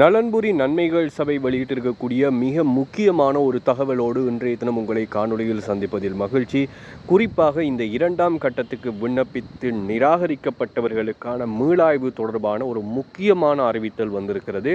நலன்புரி நன்மைகள் சபை வெளியிட்டிருக்கக்கூடிய மிக முக்கியமான ஒரு தகவலோடு இன்றைய தினம் உங்களை காணொலியில் சந்திப்பதில் மகிழ்ச்சி. குறிப்பாக இந்த இரண்டாம் கட்டத்துக்கு விண்ணப்பித்து நிராகரிக்கப்பட்டவர்களுக்கான மீளாய்வு தொடர்பான ஒரு முக்கியமான அறிவித்தல் வந்திருக்கிறது.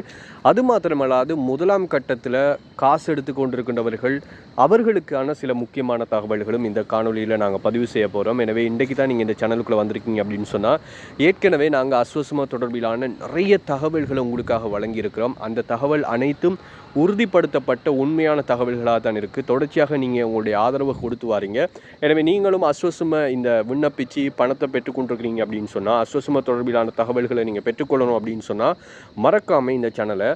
அது மாத்திரமல்லாது முதலாம் கட்டத்தில் காசு எடுத்து கொண்டிருக்கின்றவர்கள் அவர்களுக்கான சில முக்கியமான தகவல்களும் இந்த காணொலியில் நாங்கள் பதிவு செய்ய போகிறோம் எனவே இன்றைக்கு தான் நீங்கள் இந்த சேனலுக்குள்ளே வந்திருக்கீங்க அப்படின்னு சொன்னால் ஏற்கனவே நாங்கள் அஸ்வசம தொடர்பிலான நிறைய தகவல்களை உங்களுக்காக இருக்கிறோம் அந்த தகவல் அனைத்தும் உறுதிப்படுத்தப்பட்ட உண்மையான தகவல்களாக தான் இருக்குது தொடர்ச்சியாக நீங்கள் உங்களுடைய ஆதரவை கொடுத்து வாரீங்க. எனவே நீங்களும் அஸ்வசம இந்த விண்ணப்பிச்சு பணத்தை பெற்றுக்கொண்டிருக்கிறீங்க அப்படின்னு சொன்னால் அஸ்வசம தொடர்பிலான தகவல்களை நீங்கள் பெற்றுக்கொள்ளணும் அப்படின்னு சொன்னால் மறக்காமல் இந்த சேனலை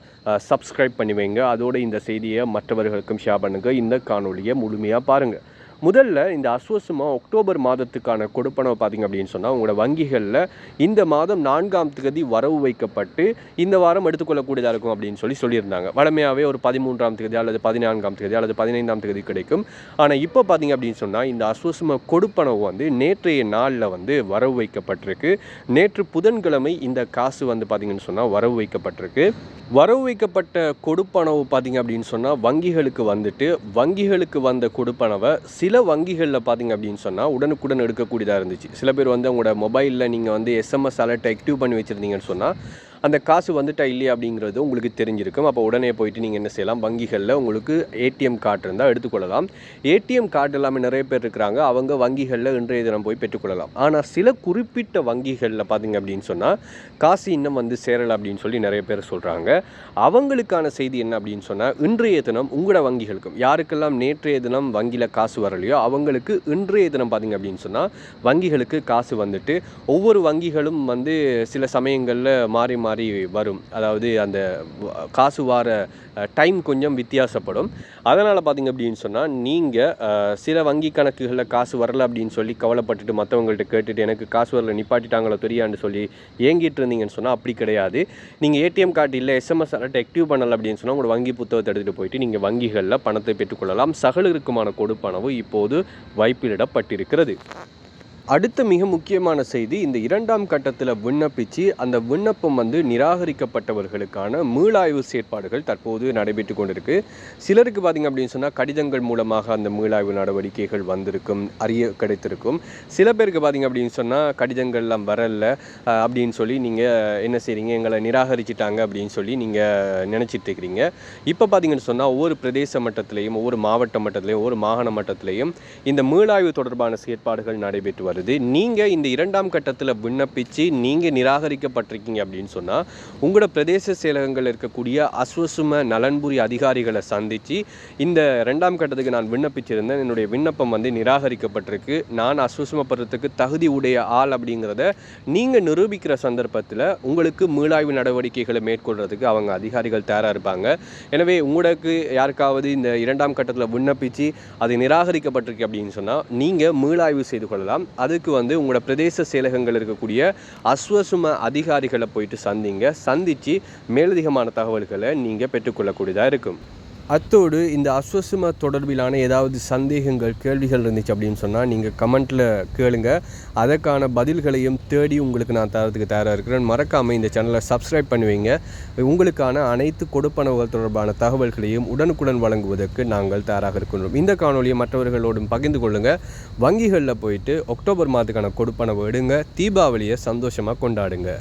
சப்ஸ்கிரைப் பண்ணி வைங்க. அதோட இந்த செய்தியை மற்றவர்களுக்கும் ஷேர் பண்ணுங்கள் இந்த காணொலியை முழுமையாக பாருங்கள் முதல்ல இந்த அஸ்வசமாக அக்டோபர் மாதத்துக்கான கொடுப்பனவை பார்த்தீங்க அப்படின்னு சொன்னால் உங்களோட வங்கிகளில் இந்த மாதம் நான்காம் தேதி வரவு வைக்கப்பட்டு இந்த வாரம் எடுத்துக்கொள்ளக்கூடியதாக இருக்கும் அப்படின்னு சொல்லி சொல்லியிருந்தாங்க. வழமையாகவே ஒரு பதிமூன்றாம் தேதி அல்லது பதினான்காம் தேதி அல்லது பதினைந்தாம் தேதி கிடைக்கும். ஆனால் இப்போ பார்த்தீங்க அப்படின்னு சொன்னால் இந்த அஸ்வசம கொடுப்பனவு வந்து நேற்றைய நாளில் வந்து வரவு வைக்கப்பட்டிருக்கு. நேற்று புதன்கிழமை இந்த காசு வந்து பார்த்தீங்கன்னு சொன்னால் வரவு வைக்கப்பட்டிருக்கு. வரவு வைக்கப்பட்ட கொடுப்பனவு பார்த்தீங்க அப்படின்னு சொன்னால் வங்கிகளுக்கு வந்துட்டு வங்கிகளுக்கு வந்த கொடுப்பனவை சில சில வங்கிகளில் பார்த்தீங்க அப்படின்னு சொன்னால் உடனுக்குடன் எடுக்கக்கூடியதாக இருந்துச்சு. சில பேர் வந்து உங்களோட மொபைலில் நீங்கள் வந்து எஸ்எம்எஸ் அலர்ட் ஆக்டிவ் பண்ணி வச்சுருந்தீங்கன்னு சொன்னால் அந்த காசு வந்துட்டா இல்லையா அப்படிங்கிறது உங்களுக்கு தெரிஞ்சிருக்கும். அப்போ உடனே போயிட்டு நீங்கள் என்ன செய்யலாம்? வங்கிகளில் உங்களுக்கு ஏடிஎம் கார்டு இருந்தால் எடுத்துக்கொள்ளலாம். ஏடிஎம் கார்டு எல்லாமே நிறைய பேர் இருக்கிறாங்க. அவங்க வங்கிகளில் இன்றைய தினம் போய் பெற்றுக்கொள்ளலாம். ஆனால் சில குறிப்பிட்ட வங்கிகளில் பார்த்தீங்க அப்படின்னு சொன்னால் காசு இன்னும் வந்து சேரலை அப்படின்னு சொல்லி நிறைய பேர் சொல்கிறாங்க அவங்களுக்கான செய்தி என்ன அப்படின்னு சொன்னால் இன்றைய தினம் உங்களோட வங்கிகளுக்கும் யாருக்கெல்லாம் நேற்றைய தினம் வங்கியில் காசு வரலையோ அவங்களுக்கு இன்றைய தினம் பார்த்தீங்க அப்படின்னு சொன்னால் வங்கிகளுக்கு காசு வந்துட்டு ஒவ்வொரு வங்கிகளும் வந்து சில சமயங்களில் மாறி மாறி மாதிரி வரும். அதாவது அந்த காசு வார டைம் கொஞ்சம் வித்தியாசப்படும். அதனால் பார்த்தீங்க அப்படின்னு சொன்னால் நீங்கள் சில வங்கி கணக்குகளில் காசு வரலை அப்படின்னு சொல்லி கவலைப்பட்டுட்டு மற்றவங்கள்ட்ட கேட்டுட்டு எனக்கு காசு வரல நிப்பாட்டிட்டாங்களோ தெரியான்னு சொல்லி ஏங்கிட்டு இருந்தீங்கன்னு சொன்னால் அப்படி கிடையாது. நீங்கள் ஏடிஎம் கார்டு இல்லை எஸ்எம்எஸ் அலர்ட் ஆக்டிவ் பண்ணல அப்படின்னு சொன்னால் உங்களோட வங்கி புத்தகத்தை எடுத்துகிட்டு போயிட்டு நீங்கள் வங்கிகளில் பணத்தை பெற்றுக்கொள்ளலாம். சகலருக்குமான கொடுப்பனவு இப்போது வைப்பிலிடப்பட்டிருக்கிறது அடுத்த மிக முக்கியமான செய்தி இந்த இரண்டாம் கட்டத்தில் விண்ணப்பிச்சு அந்த விண்ணப்பம் வந்து நிராகரிக்கப்பட்டவர்களுக்கான மீளாய்வு செயற்பாடுகள் தற்போது நடைபெற்று கொண்டிருக்கு. சிலருக்கு பார்த்தீங்க அப்படின்னு சொன்னால் கடிதங்கள் மூலமாக அந்த மீளாய்வு நடவடிக்கைகள் வந்திருக்கும் அறிய கிடைத்திருக்கும். சில பேருக்கு பார்த்தீங்க அப்படின்னு சொன்னால் கடிதங்கள்லாம் வரல அப்படின்னு சொல்லி நீங்கள் என்ன செய்கிறீங்க எங்களை நிராகரிச்சிட்டாங்க அப்படின்னு சொல்லி நீங்கள் நினச்சிட்டு இருக்கிறீங்க. இப்போ பார்த்தீங்கன்னு சொன்னால் ஒவ்வொரு பிரதேச மட்டத்திலையும் ஒவ்வொரு மாவட்ட மட்டத்திலையும் ஒவ்வொரு மாகாண மட்டத்திலையும் இந்த மீளாய்வு தொடர்பான செயற்பாடுகள் நடைபெற்று வருது. நீங்கள் இந்த இரண்டாம் கட்டத்தில் விண்ணப்பித்து நீங்கள் நிராகரிக்கப்பட்டிருக்கீங்க அப்படின்னு சொன்னால் உங்களோட பிரதேச செயலகங்கள் இருக்கக்கூடிய அஸ்வசும நலன்புரி அதிகாரிகளை சந்தித்து இந்த ரெண்டாம் கட்டத்துக்கு நான் விண்ணப்பிச்சிருந்தேன். என்னுடைய விண்ணப்பம் வந்து நிராகரிக்கப்பட்டிருக்கு. நான் அஸ்வசுமப்படுறதுக்கு தகுதி உடைய ஆள் அப்படிங்கிறத நீங்கள் நிரூபிக்கிற சந்தர்ப்பத்தில் உங்களுக்கு மீளாய்வு நடவடிக்கைகளை மேற்கொள்றதுக்கு அவங்க அதிகாரிகள் தயாராக இருப்பாங்க. எனவே உங்களுக்கு யாருக்காவது இந்த இரண்டாம் கட்டத்தில் விண்ணப்பிச்சு அது நிராகரிக்கப்பட்டிருக்கு அப்படின்னு சொன்னால் நீங்கள் மீளாய்வு செய்து கொள்ளலாம். அதுக்கு வந்து உங்களோட பிரதேச செயலகங்கள் இருக்கக்கூடிய அஸ்வசும அதிகாரிகளை போயிட்டு சந்திங்க. சந்தித்து மேலதிகமான தகவல்களை நீங்கள் பெற்றுக்கொள்ளக்கூடியதாக இருக்கும். அத்தோடு இந்த அஸ்வசும தொடர்பிலான ஏதாவது சந்தேகங்கள் கேள்விகள் இருந்துச்சு அப்படின்னு சொன்னால் நீங்கள் கமெண்ட்டில் கேளுங்க. அதற்கான பதில்களையும் தேடி உங்களுக்கு நான் தரத்துக்கு தயாராக இருக்கிறேன். மறக்காமல் இந்த சேனலை சப்ஸ்கிரைப் பண்ணுவீங்க உங்களுக்கான அனைத்து கொடுப்பனவுகள் தொடர்பான தகவல்களையும் உடனுக்குடன் வழங்குவதற்கு நாங்கள் தயாராக இருக்கின்றோம். இந்த காணொலியை மற்றவர்களோடும் பகிர்ந்து கொள்ளுங்கள் வங்கிகளில் போயிட்டு அக்டோபர் மாதத்துக்கான கொடுப்பனவு எடுங்க. தீபாவளியை சந்தோஷமாக கொண்டாடுங்க.